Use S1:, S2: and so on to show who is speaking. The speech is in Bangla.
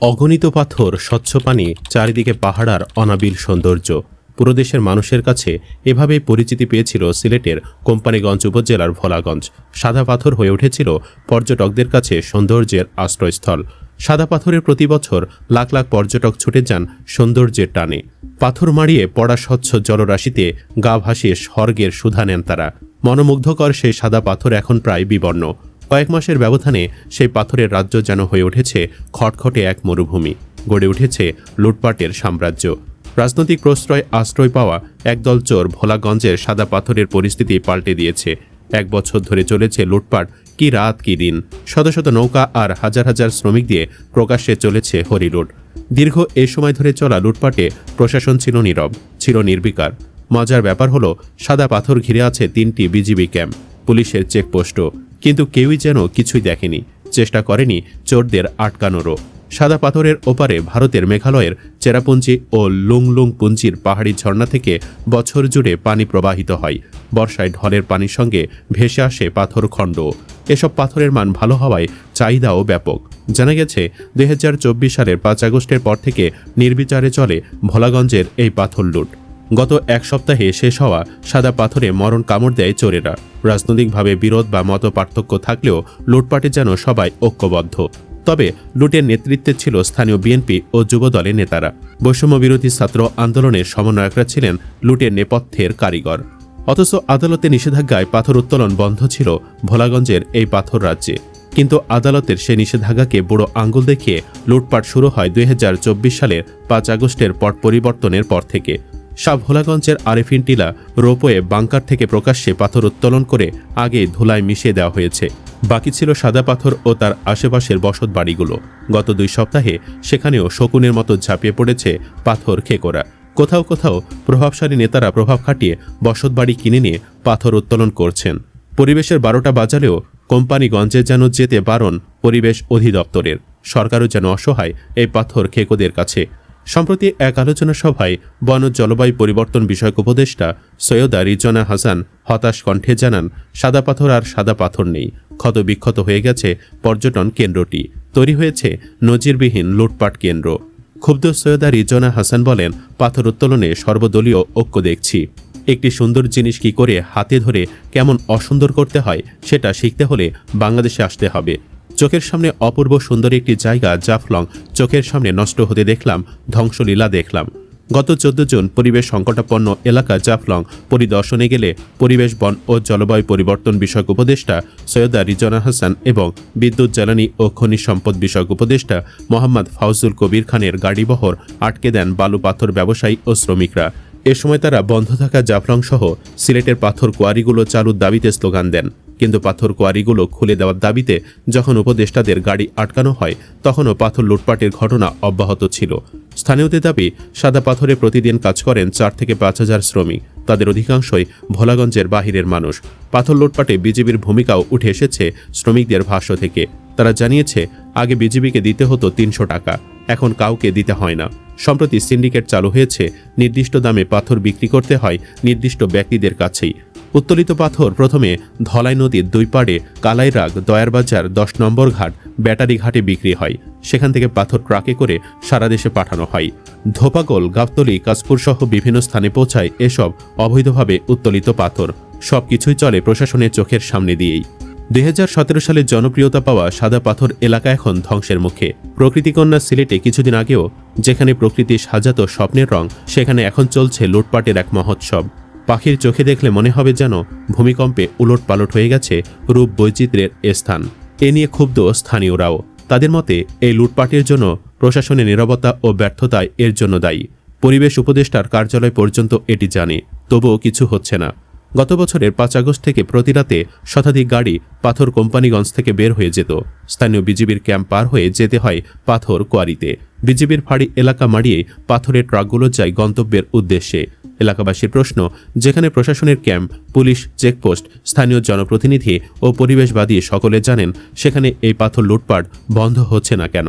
S1: অগণিত পাথর, স্বচ্ছ পানি, চারিদিকে পাহাড়ার অনাবিল সৌন্দর্য। পুরো দেশের মানুষের কাছে এভাবেই পরিচিতি পেয়েছিল সিলেটের কোম্পানিগঞ্জ উপজেলার ভোলাগঞ্জ। সাদা পাথর হয়ে উঠেছিল পর্যটকদের কাছে সৌন্দর্যের আশ্রয়স্থল। সাদা পাথরের প্রতি বছর লাখ লাখ পর্যটক ছুটে যান সৌন্দর্যের টানে। পাথর মারিয়ে পড়া স্বচ্ছ জলরাশিতে গা ভাসিয়ে স্বর্গের সুধা নেন তারা। মনোমুগ্ধকর সেই সাদা পাথর এখন প্রায় বিবর্ণ। কয়েক মাসের ব্যবধানে সেই পাথরের রাজ্য যেন হয়ে উঠেছে খটখটে এক মরুভূমি। গড়ে উঠেছে লুটপাটের সাম্রাজ্য। রাজনৈতিক প্রশ্রয়, আশ্রয় পাওয়া একদল চোর ভোলাগঞ্জের সাদা পাথরের পরিস্থিতি পাল্টে দিয়েছে। এক বছর ধরে চলেছে লুটপাট কি রাত কি দিন। শত শত নৌকা আর হাজার হাজার শ্রমিক দিয়ে প্রকাশ্যে চলেছে হরিলুট। দীর্ঘ এ সময় ধরে চলা লুটপাটে প্রশাসন ছিল নীরব, ছিল নির্বিকার। মজার ব্যাপার হলো, সাদা পাথর ঘিরে আছে তিনটি বিজিবি ক্যাম্প, পুলিশের চেকপোস্টও। কিন্তু কেউই যেন কিছুই দেখেনি। চেষ্টা করেনি চোরদের আটকানোরও। সাদা পাথরের ওপারে ভারতের মেঘালয়ের চেরাপুঞ্জি ও লুংলুং পুঞ্জির পাহাড়ি ঝর্ণা থেকে বছর জুড়ে পানি প্রবাহিত হয়। বর্ষায় ঢলের পানির সঙ্গে ভেসে আসে পাথর খণ্ড। এসব পাথরের মান ভালো হওয়ায় চাহিদাও ব্যাপক। জানা গেছে, দুই হাজার চব্বিশ সালের পাঁচ আগস্টের পর থেকে নির্বিচারে চলে ভোলাগঞ্জের এই পাথর লুট। গত এক সপ্তাহে শেষ হওয়া সাদা পাথরে মরণ কামড় দেয় চোরেরা। রাজনৈতিকভাবে বিরোধ বা মত পার্থক্য থাকলেও লুটপাটে যেন সবাই ঐক্যবদ্ধ। তবে লুটের নেতৃত্বে ছিল স্থানীয় বিএনপি ও যুবদলের নেতারা। বৈষম্য বিরোধী ছাত্র আন্দোলনের সমন্বয়করা ছিলেন লুটের নেপথ্যের কারিগর। অথচ আদালতে নিষেধাজ্ঞায় পাথর উত্তোলন বন্ধ ছিল ভোলাগঞ্জের এই পাথর রাজ্যে। কিন্তু আদালতের সে নিষেধাজ্ঞাকে বুড়ো আঙ্গুল দেখিয়ে লুটপাট শুরু হয় দুই হাজার চব্বিশ সালের পাঁচ আগস্টের পট পরিবর্তনের পর থেকে। শাহ ভোলাগঞ্জের আরেফিন টিলা রোপওয়ে বাংকার থেকে প্রকাশ্যে পাথর উত্তোলন করে আগে ধুলায় মিশিয়ে দেওয়া হয়েছে। বাকি ছিল সাদা পাথর ও তার আশেপাশের বসত বাড়িগুলো। গত দুই সপ্তাহে সেখানেও শকুনের মতো ঝাঁপিয়ে পড়েছে পাথর খেকোরা। কোথাও কোথাও প্রভাবশালী নেতারা প্রভাব খাটিয়ে বসত বাড়ি কিনে নিয়ে পাথর উত্তোলন করছেন। পরিবেশের বারোটা বাজালেও কোম্পানিগঞ্জে যেন যেতে বারণ পরিবেশ অধিদপ্তরের। সরকারও যেন অসহায় এই পাথর খেকোদের কাছে। সম্প্রতি এক আলোচনা সভায় বন জলবায়ু পরিবর্তন বিষয়ক উপদেষ্টা সৈয়দা রিজনা হাসান হতাশ কণ্ঠে জানান, সাদা পাথর আর সাদা পাথর নেই। ক্ষত বিক্ষত হয়ে গেছে পর্যটন কেন্দ্রটি। তৈরি হয়েছে নজিরবিহীন লুটপাট কেন্দ্র। ক্ষুব্ধ সৈয়দা রিজনা হাসান বলেন, পাথর উত্তোলনে সর্বদলীয় ঐক্য দেখছি। একটি সুন্দর জিনিস কি করে হাতে ধরে কেমন অসুন্দর করতে হয়, সেটা শিখতে হলে বাংলাদেশে আসতে হবে। চোখের সামনে অপূর্ব সুন্দর একটি জায়গা জাফলং চোখের সামনে নষ্ট হতে দেখলাম, ধ্বংসলীলা দেখলাম। গত চোদ্দ জুন পরিবেশ সংকটাপন্ন এলাকা জাফলং পরিদর্শনে গেলে পরিবেশ, বন ও জলবায়ু পরিবর্তন বিষয়ক উপদেষ্টা সৈয়দা রিজনা হাসান এবং বিদ্যুৎ, জ্বালানি ও খনিজ সম্পদ বিষয়ক উপদেষ্টা মোহাম্মদ ফাউজুল কবির খানের গাড়িবহর আটকে দেন বালু পাথর ব্যবসায়ী ও শ্রমিকরা। এ সময় তারা বন্ধ থাকা জাফলং সহ সিলেটের পাথর, কোয়ারিগুলো চালুর দাবিতে স্লোগান দেন। কিন্তু পাথর কোয়ারিগুলো খুলে দেওয়ার দাবিতে যখন উপদেষ্টাদের গাড়ি আটকানো হয়, তখনও পাথর লুটপাটের ঘটনা অব্যাহত ছিল। স্থানীয়দের দাবি, সাদা পাথরে প্রতিদিন কাজ করেন চার থেকে পাঁচ হাজার শ্রমিক। তাদের অধিকাংশই ভোলাগঞ্জের বাহিরের মানুষ। পাথর লুটপাটে বিজেপির ভূমিকাও উঠে এসেছে শ্রমিকদের ভাষ্য থেকে। তারা জানিয়েছে, আগে বিজেপিকে দিতে হতো তিনশো টাকা, এখন কাউকে দিতে হয় না। সম্প্রতি সিন্ডিকেট চালু হয়েছে, নির্দিষ্ট দামে পাথর বিক্রি করতে হয় নির্দিষ্ট ব্যক্তিদের কাছেই। উত্তোলিত পাথর প্রথমে ধলাই নদীর দুই পাড়ে কালাইরাগ দয়ারবাজার দশ নম্বর ঘাট ব্যাটারি ঘাটে বিক্রি হয়। সেখান থেকে পাথর ট্রাকে করে সারা দেশে পাঠানো হয়। ধোপাগোল, গাবতলি, কাশপুর সহ বিভিন্ন স্থানে পৌঁছায় এসব অবৈধভাবে উত্তোলিত পাথর। সবকিছুই চলে প্রশাসনের চোখের সামনে দিয়েই। দুই হাজার সতেরো সালে জনপ্রিয়তা পাওয়া সাদা পাথর এলাকা এখন ধ্বংসের মুখে। প্রকৃতিকন্যা সিলেটে কিছুদিন আগেও যেখানে প্রকৃতি সাজাতো স্বপ্নের রং, সেখানে এখন চলছে লুটপাটের এক মহোৎসব। পাখির চোখে দেখলে মনে হবে যেন ভূমিকম্পে উলট পালট হয়ে গেছে রূপ বৈচিত্র্যের স্থান। এ নিয়ে ক্ষুব্ধ স্থানীয়রাও। তাদের মতে, এই লুটপাটের জন্য প্রশাসনের নিরবতা ও ব্যর্থতায় এর জন্য দায়ী। পরিবেশ উপদেষ্টার কার্যালয় পর্যন্ত এটি জানে, তবুও কিছু হচ্ছে না। গত বছরের পাঁচ আগস্ট থেকে প্রতি রাতে শতাধিক গাড়ি পাথর কোম্পানিগঞ্জ থেকে বের হয়ে যেত। স্থানীয় বিজিবির ক্যাম্প পার হয়ে যেতে হয় পাথর কোয়ারিতে। বিজিবির ফাঁড়ি এলাকা মাড়িয়ে পাথরের ট্রাকগুলো যায় গন্তব্যের উদ্দেশ্যে। এলাকাবাসীর প্রশ্ন, যেখানে প্রশাসনের ক্যাম্প, পুলিশ, চেকপোস্ট, স্থানীয় জনপ্রতিনিধি ও পরিবেশবাদী সকলে জানেন, সেখানে এই পাথর লুটপাট বন্ধ হচ্ছে না কেন।